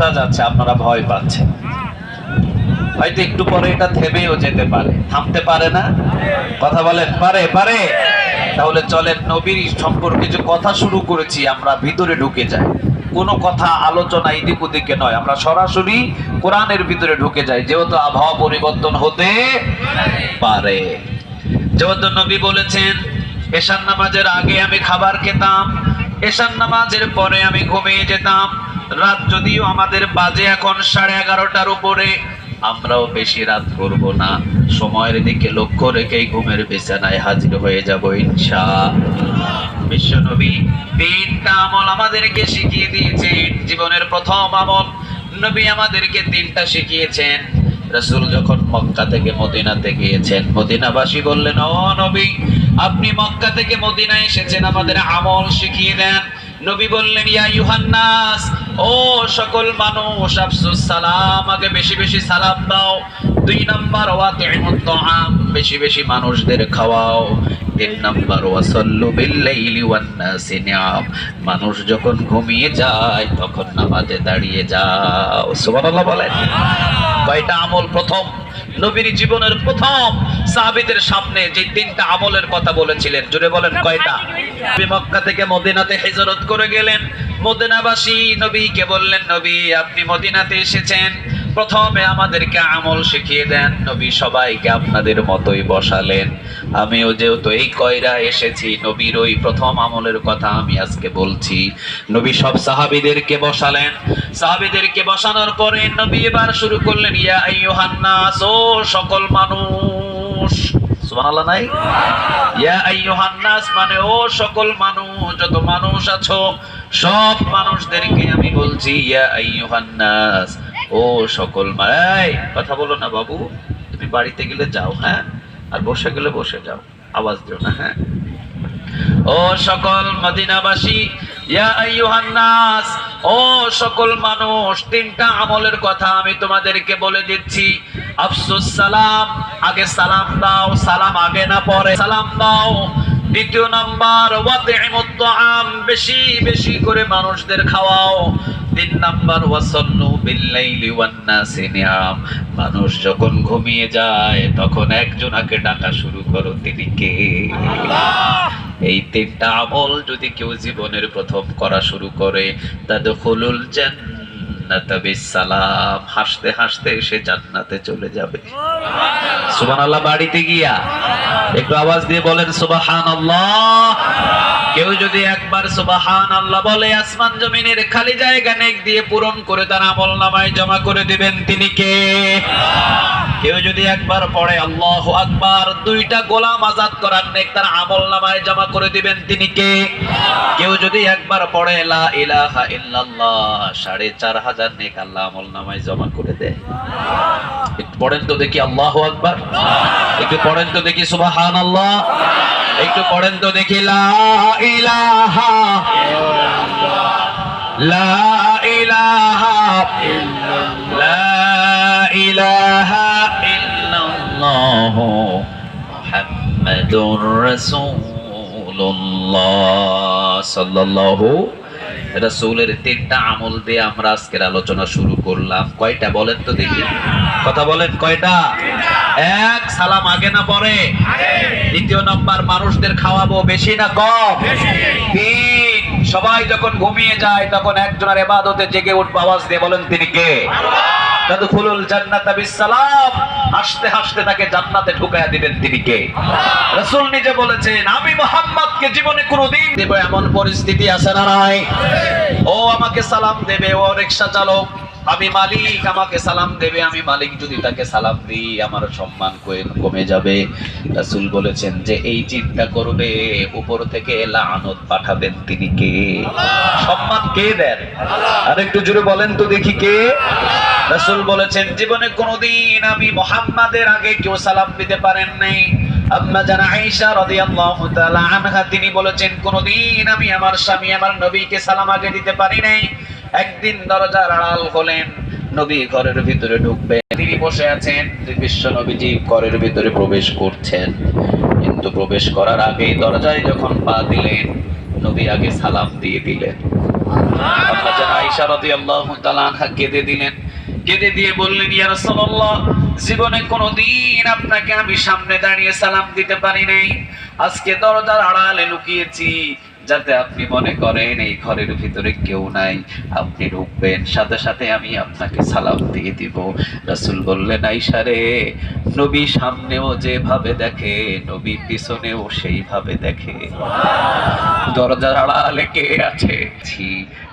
বোঝা যাচ্ছে, আপনারা ভয় পাচ্ছেন। হয়তো একটু পরে এটা থেমেও যেতে পারে। থামতে পারে না? কথা বলেন, পারে পারে। তাহলে চলেন, নবীর সম্পর্কে যে কথা শুরু করেছি, আমরা ভিতরে ঢুকে যাই। কোনো কথা আলোচনা এদিক ওদিকে নয়, আমরা সরাসরি কোরআনের ভিতরে ঢুকে যাই। যেহেতু আবহাওয়া পরিবর্তন হতে পারে। যেহেতু নবী বলেছেন, এশার নামাজের আগে আমি খাবার খেতাম, এশার নামাজের পরে আমি ঘুমিয়ে যেতাম। রাত যদিও আমাদের বাজে এখন সাড়ে এগারোটার উপরে, আমরাও বেশি রাত করব না। সময়ের দিকে লক্ষ্য রেখেই ঘুমের বিছানায় হাজির হয়ে যাব ইনশা বিশ্বনবী তিনটা আমল আমাদেরকে শিখিয়ে দিয়েছেন। জীবনের প্রথম আমল, নবী আমাদেরকে তিনটা শিখিয়েছেন। রাসূল যখন মক্কা থেকে মদিনাতে গিয়েছেন, মদিনাবাসী বললেন, ও নবী, আপনি মক্কা থেকে মদিনা এসেছেন, আমাদের আমল শিখিয়ে দেন। নবী বললেন, ইয়া ইউহান্নাস ও সকল মানুষ, আফসুস সালাম, আগে বেশি বেশি সালাম দাও। দুই নাম্বার ওয়াতিমুত তাআম, বেশি বেশি মানুষদের খাওয়াও। তিন নাম্বার, ওয়াসাল্লু বিল্লাইলি ওয়ান নাসি নিয়াম, মানুষ যখন ঘুমিয়ে যায়, তখন নামাজে দাঁড়িয়ে যাও। সুবহানাল্লাহ বলেন। কয়টা আমল প্রথম? নবীর জীবনের প্রথম। সাহাবীদের সামনে যে তিনটা আমলের কথা বলেছিলেন জুড়ে বলেন কয়টা? মক্কা থেকে মদিনাতে হিজরত করে গেলেন। মদিনাবাসী, নবীকে বললেন, নবী, আপনি মদিনাতে এসেছেন। প্রথমে আমাদেরকে আমল শিখিয়ে দেন। নবী সবাইকে আপনাদের মতোই বসালেন। আমিও যেহেতু এই কয়রা এসেছি, নবীর ওই প্রথম আমলের কথা আমি আজকে বলছি। নবী সব সাহাবীদেরকে বসালেন। সাহাবিদেরকে বসানোর পরে নবী এবার শুরু করলেন, ইয়া আইয়ুহান নাস, ও সকল মানুষ মানে কথা বলো না বাবু, তুমি বাড়িতে গেলে যাও হ্যাঁ? আর বসে গেলে বসে যাও, আওয়াজ দিও না হ্যাঁ? ও সকল মদিনাবাসী, ইয়া ও সকল মানুষ, তিনটা আমলের কথা আমি তোমাদেরকে বলে দিচ্ছি আফসুস সালাম। আগে সালাম দাও সালাম আগে না পরে। সালাম দাও। দ্বিতীয় নাম্বার তাআম। বেশি বেশি করে মানুষদের খাওয়াও। তিন নাম্বার ওয়াসাল্লু বিল্লাইলি ওয়ান নাসি নিয়াম। মানুষ যখন ঘুমিয়ে যায় তখন একজনাকে ডাকা শুরু করো তিনি কে? এই তিনটা আমল যদি কেউ জীবনের প্রথম করা শুরু করে তাদখুলুল জান্নাতা বিসালাম হাসতে হাসতে সে জান্নাতে চলে যাবে। সুবহানাল্লাহ, বাড়িতে গিয়া একটু আওয়াজ দিয়ে বলেন, সুবহানাল্লাহ। কেউ যদি একবার সুবাহান আল্লাহ বলে, আসমান জমিনের খালি জায়গা নেক দিয়ে পূরণ করে তার আমল নামায় জমা করে দিবেন, তিনি কে? কেউ যদি একবার পড়ে, আল্লাহ আকবার দুইটা গোলাম আজাদ করার নেক তার আমল নামায় জমা করে দিবেন তিনি কে? কেউ যদি একবার পড়ে, লা ইলাহা ইল্লাল্লাহ সাড়ে চার হাজার নেক আল্লাহ আমল নামায় জমা করে দেয়। একটু পড়েন তো দেখি, আল্লাহ আকবার একটু পড়েন তো দেখি সুবাহান আল্লাহ একটু পড়েন তো দেখি, লা ইলাহা লা ইলাহা লা ইল্লাল্লাহ মুহাম্মাদুর রাসূলুল্লাহ সাল্লাল্লাহু রাসূলের তিনটা আমল দিয়ে আমরা আজকের আলোচনা শুরু করলাম। কয়টা বলেন তো দেখি। কথা বলেন, কয়টা? এক, সালাম আগে না পরে? দ্বিতীয় নম্বর, মানুষদের খাওয়াবো বেশি না কম? তিন, সবাই যখন ঘুমিয়ে যায়, তখন একজনের এবাদতে জেগে উঠবো, আওয়াজ দিয়ে বলেন তিনি কে? তাদখুলুল জান্নাতা বিসসালাম। হাসতে হাসতে তাকে জান্নাতে ঢুকায়া দিবেন তিনি কে? রাসূল নিজে বলেছেন, আমি মোহাম্মদকে জীবনে কোনোদিন দেব এমন পরিস্থিতি আছে না নাই। ও আমাকে সালাম দেবে, ও রিকশা চালক, আমি মালিক, আমাকে সালাম দেবে, আমি মালিক যদি তাকে সালাম দিই, আমার সম্মান কমে যাবে। রাসুল বলেছেন যে, এই চিন্তা করবে, উপর থেকে লানত পাঠাবেন তিনি কে? সম্মান কে দেন? আর একটু জোরে বলেন তো দেখি কে। রাসূল বলেছেন, জীবনে কোনোদিন আমি মোহাম্মদের আগে কেউ সালাম দিতে পারেন নাই। আম্মা জানা আয়েশা রাদিয়াল্লাহু তাআলা আনহা, তিনি বলেছেন, কোনোদিন আমি আমার স্বামী, আমার নবীকে সালাম আগে দিতে পারি নাই। একদিন দরজার আড়াল হলেন, নবী ঘরের ভিতরে ঢুকবে তিনি বসে আছেন, বিশ্ব নবীজি ঘরের ভিতরে প্রবেশ করছেন। কিন্তু প্রবেশ করার আগেই দরজায় যখন পা দিলেন, নবী আগে সালাম দিয়ে দিলেন। আল্লাহ যেন আয়েশা রাদিয়াল্লাহু তাআলা আনহা কেঁদে দিলেন। কেঁদে দিয়ে বললেন, ইয়া রাসূলুল্লাহ, জীবনে কোনোদিন আপনাকে আমি সামনে দাঁড়িয়ে সালাম দিতে পারি নাই। আজকে দরজার আড়ালে লুকিয়েছি। যাতে আপনি মনে করেন এই ঘরের ভিতরে কেউ নাই। আপনি ঢুকবেন সাথে সাথে আমি আপনাকে সালাম দিয়ে দিব। রাসূল বললেন, আয়েশা রে, নবী সামনেও যেভাবে দেখে, নবী পিছনেও সেইভাবে দেখে। দরজার আড়ালে কে আছে?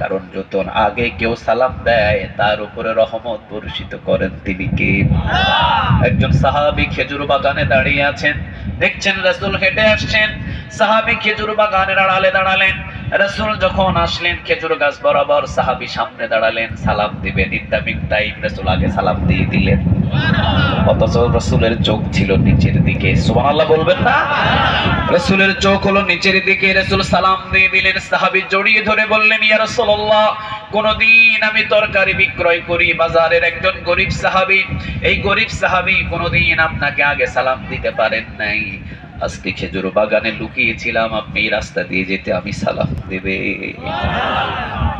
কারণ যত আগে কেউ সালাম দেয়, তার উপরে রহমত বর্ষিত করেন তিনি কে? একজন সাহাবি খেজুর বাগানে দাঁড়িয়ে আছেন, দেখছেন রাসূল হেঁটে আসছেন। সাহাবী খেজুর বাগানের আড়ালে দাঁড়ালেন। রাসূল যখন আসলেন, খেজুর গাছ বরাবর সাহাবী সামনে দাঁড়ালেন, সালাম দিবেন মিন টাইম রাসূল আগে সালাম দিয়ে দিলেন। অথচ রসুলের চোখ ছিল নিচের দিকে। সুবহানাল্লাহ বলবেন না? রসুলের চোখ হলো নিচের দিকে। রসুল সালাম দিয়ে দিলেন, সাহাবী জড়িয়ে ধরে বললেন, ইয়া রাসূলুল্লাহ, কোনদিন আমি তরকারি বিক্রয় করি, বাজারের একজন গরিব সাহাবী। এই গরিব সাহাবী কোনদিন আপনাকে আগে সালাম দিতে পারেন নাই। আজকে খেজুর বাগানে লুকিয়েছিলাম, আপনি রাস্তা দিয়ে যেতে আমি সালাম দেবে।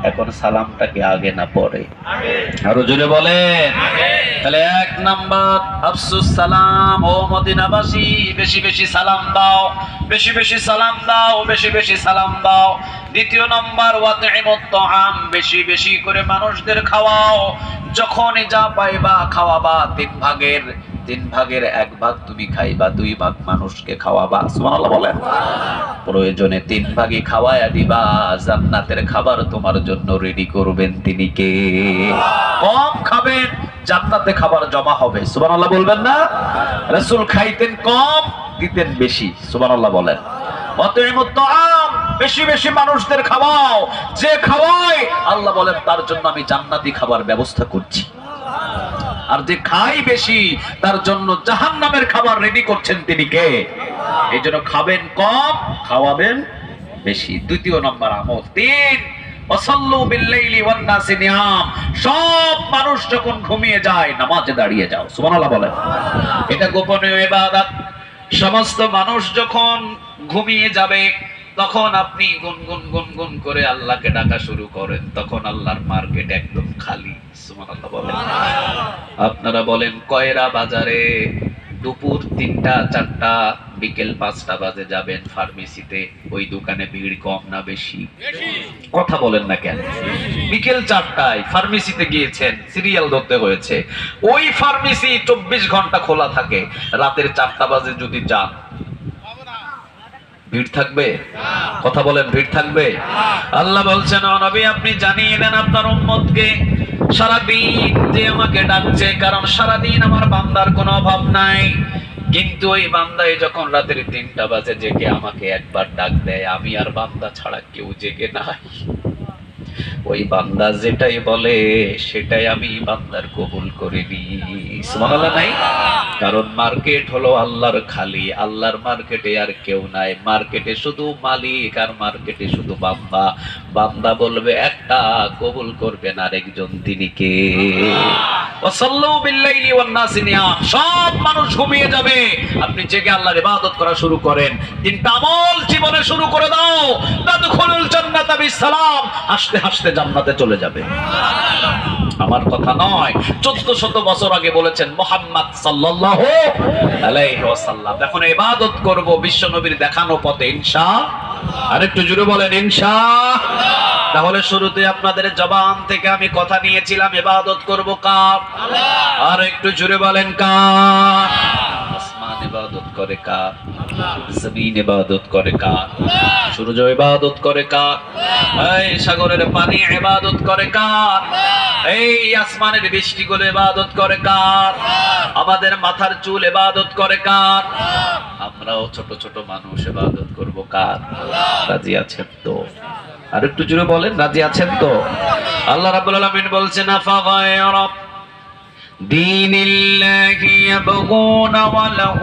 এখন সালামটাকে আগে না পরে। আরও জোরে বলেন। তাহলে এক নাম্বার, আফসুস সালাম, ও মদিনাবাসী, বেশি বেশি সালাম দাও, বেশি বেশি সালাম দাও, বেশি বেশি সালাম দাও। দ্বিতীয় নম্বর তাআম, বেশি বেশি করে মানুষদের খাওয়াও। যখনই যা পাইবা খাওয়াবা তিন ভাগের তিন ভাগের এক ভাগ তুমি খাইবা, দুই ভাগ মানুষকে খাওয়াবা। সুবহানাল্লাহ বলেন। প্রয়োজনে তিন ভাগে খাওয়ায়া দিবা। জান্নাতের খাবার তোমার জন্য রেডি করবেন তিনি কে? কম খাবেন, জান্নাতে খাবার জমা হবে। সুবহানাল্লাহ বলবেন না? রাসূল খাইতেন কম, দিতেন বেশি। সুবহানাল্লাহ বলেন। অতএব তাআম বেশি বেশি মানুষদের খাওয়াও। যে খাওয়ায়, আল্লাহ বলেন, তার জন্য আমি জান্নাতি খাবার ব্যবস্থা করছি। আর যে খাই বেশি, তার জন্য জাহান নামের খাবার রেডি করছেন তিনি কে? এই জন্য খাবেন কম, খাওয়াবেন বেশি। দ্বিতীয় নম্বর আমল, তিন সব মানুষ যখন ঘুমিয়ে যায়, নামাজে দাঁড়িয়ে যাও। সুবহানাল্লাহ বলেন। এটা গোপনীয় ইবাদত। সমস্ত মানুষ যখন ঘুমিয়ে যাবে, তখন আপনি গুনগুন গুনগুন করে আল্লাহকে ডাকা শুরু করেন। তখন আল্লাহর মার্কেট একদম খালি। আপনারা বলেন কয়রা বাজারে দুপুর তিনটা চারটা বিকেল পাঁচটা বাজে যাবেন ফার্মেসিতে ওই দোকানে ভিড় কম না বেশি? কথা বলেন না কেন? বিকেল চারটায় ফার্মেসিতে গিয়েছেন সিরিয়াল ধরতে হয়েছে। ওই ফার্মেসি চব্বিশ ঘণ্টা খোলা থাকে রাতের চারটা বাজে যদি যান। ভিড় থাকবে? কথা বলেন ভিড় থাকবে? আল্লাহ বলছেন "ও নবী আপনি জানিয়ে দেন আপনার উম্মতকে সারাদিন যে আমাকে ডাকছে, কারণ সারাদিন আমার বান্দার কোনো অভাব নাই। কিন্তু ওই বান্দায় যখন রাতের তিনটা বাজে জেগে আমাকে একবার ডাক দেয়, আমি আর বান্দা ছাড়া কেউ জেগে নাই। ওই বান্দা যেটাই বলে, সেটাই আমি বান্দার কবুল করে নিই। নাই? কারণ মার্কেট হলো আল্লাহর খালি, আল্লাহর মার্কেটে আর কেউ নাই। মার্কেটে শুধু মালিক আর মার্কেটে শুধু বান্দা। বান্দা বলবে, একটা কবুল করবেন আরেকজন, তিনি কে? সব মানুষ ঘুমিয়ে যাবে। আপনি জেগে আল্লাহর ইবাদত করা শুরু করেন। তিনটা আমল জীবনে শুরু করে দাও। তাদখুলুল জান্নাতা বিসালাম হাসতে হাসতে জান্নাতে চলে যাবে। আমার কথা নয়, চোদ্দ শত বছর আগে বলেছেন মোহাম্মদ আলাইহি এখন ইবাদত করব, বিশ্ব নবীর দেখানো পথে ইনশা আর একটু জুড়ে বলেন ইনশা তাহলে শুরুতে আপনাদের জবান থেকে আমি কথা নিয়েছিলাম, ইবাদত করব কার? আর একটু জুড়ে বলেন ইবাদত করে কার জমিন ইবাদত করে কার সূর্য ইবাদত করে কার এই সাগরের পানি ইবাদত করে কার এই আসমানের বৃষ্টি গুলো ইবাদত করে কার আমাদের মাথার চুল ইবাদত করে কার আমরাও ছোট ছোট মানুষ ইবাদত করব কার রাজি আছেন তো? আর একটু জুড়ে বলেন, রাজি আছেন তো? আল্লাহ রাব্বুল আলামিন বলছেন, আফা গায়রা دين الله يبغون وله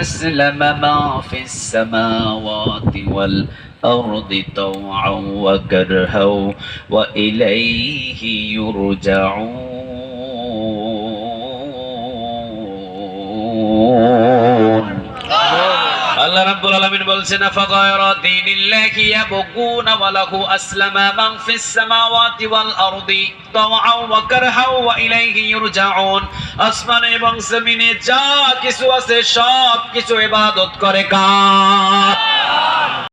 أسلم ما في السماوات والأرض طوعا وكرها وإليه يرجعون. আল্লাহ রাব্বুল আলামিন বলছেন ফাগায়রা দীনিল্লাহি ইয়াবগুনা ওয়া লাহু আসলামা মান ফিস সামাওয়াতি ওয়াল আরদি তাওআন ওয়া কারহাও ওয়া ইলাইহি ইরজাউন। আসমানে এবং জমিনে যা কিছু আছে সব কিছু ইবাদত করে কার?